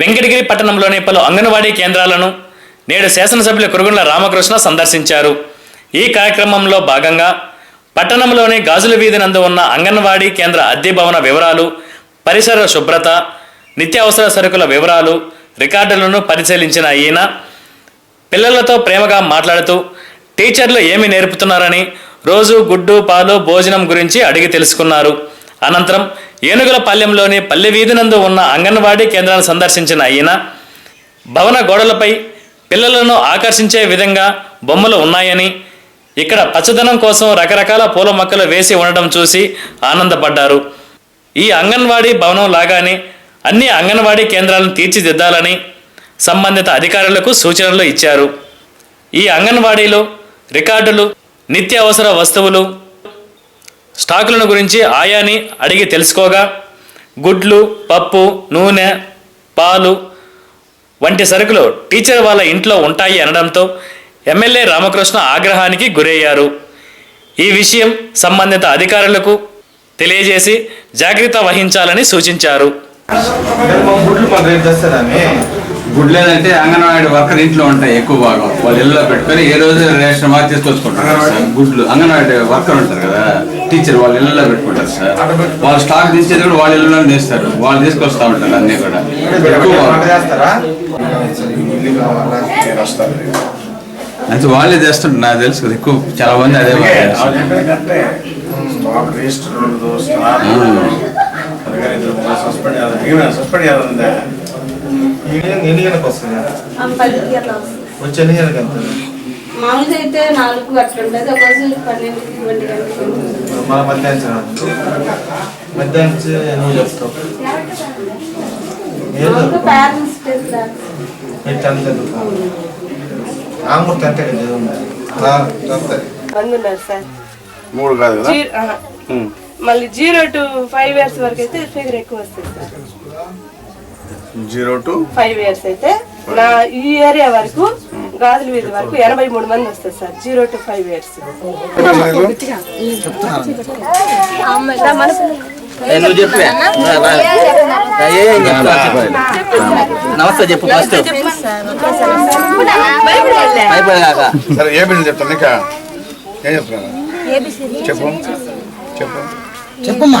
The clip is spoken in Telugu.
వెంకటగిరి పట్టణంలోని పలు అంగన్వాడీ కేంద్రాలను నేడు శాసనసభ్యులు కురుగుండ్ల రామకృష్ణ సందర్శించారు. ఈ కార్యక్రమంలో భాగంగా పట్టణంలోని గాజుల వీధి నందు ఉన్న అంగన్వాడీ కేంద్ర అద్దె భవన వివరాలు పరిసర శుభ్రత నిత్యావసర సరుకుల వివరాలు రికార్డులను పరిశీలించిన ఈయన పిల్లలతో ప్రేమగా మాట్లాడుతూ టీచర్లు ఏమి నేర్పుతున్నారని రోజు గుడ్డు పాలు భోజనం గురించి అడిగి తెలుసుకున్నారు. అనంతరం ఏనుగుల పాలెంలోని పల్లె వీధినందు ఉన్న అంగన్వాడీ కేంద్రాన్ని సందర్శించిన ఈయన భవన గోడలపై పిల్లలను ఆకర్షించే విధంగా బొమ్మలు ఉన్నాయని ఇక్కడ పచ్చదనం కోసం రకరకాల పూల మొక్కలు వేసి ఉండడం చూసి ఆనందపడ్డారు. ఈ అంగన్వాడీ భవనం లాగానే అన్ని అంగన్వాడీ కేంద్రాలను తీర్చిదిద్దాలని సంబంధిత అధికారులకు సూచనలు ఇచ్చారు. ఈ అంగన్వాడీలో రికార్డులు నిత్యావసర వస్తువులు స్టాకులను గురించి ఆయాని అడిగి తెలుసుకోగా గుడ్లు పప్పు నూనె పాలు వంటి సరుకులు టీచర్ వాళ్ళ ఇంట్లో ఉంటాయి అనడంతో ఎమ్మెల్యే రామకృష్ణ ఆగ్రహానికి గురయ్యారు. ఈ విషయం సంబంధిత అధికారులకు తెలియజేసి జాగ్రత్త వహించాలని సూచించారు. మా గుడ్లు మాకు రేపు తెస్తారని గుడ్ లేదంటే అంగన్వాడీ వర్కర్ ఇంట్లో ఉంటాయి ఎక్కువ భాగం వాళ్ళు ఇల్లు పెట్టుకొని ఏ రోజు రేషన్ మార్చి తీసుకొచ్చుకుంటారు సార్. గుడ్లు అంగన్వాడీ వర్కర్ ఉంటారు కదా. టీచర్ వాళ్ళు ఇళ్ళలో పెట్టుకుంటారు సార్. వాళ్ళు స్టాక్ తీసేది కూడా వాళ్ళ ఇళ్ళలో తీస్తారు. వాళ్ళు తీసుకొస్తా ఉంటారు అన్ని కూడా. ఎక్కువ అయితే వాళ్ళే చేస్తుంటారు నాకు తెలుసు కదా, ఎక్కువ చాలా మంది అదే రిజిస్టర్ సస్పెండ్ ఎన్ని గంటలకు వస్తుంది వచ్చి ఎన్ని గంటలకు వెళ్తుంది మామూలుగా అయితే నాలుగు అట్లా ఉంటుంది. మన మధ్యాహ్నం మధ్యాహ్నం నువ్వు చెప్తావు. మూడు కాదు. మళ్ళీ జీరో టు ఫైవ్ ఇయర్స్ వరకు అయితే ఫిగర్ ఎక్కువ వస్తుంది sir. Zero to? Five years అయితే. నా ఈ ఏరియా వరకు గాజుల వీధి వరకు ఎనభై మూడు మంది వస్తారు sir. Zero to five years నమస్తే చెప్పు ఫస్ట్ సరే ఏ బిల్లు చెప్తాను నీకా? ఏం చెప్తున్నా చెప్పు. చెప్పు. చెప్పమ్మా.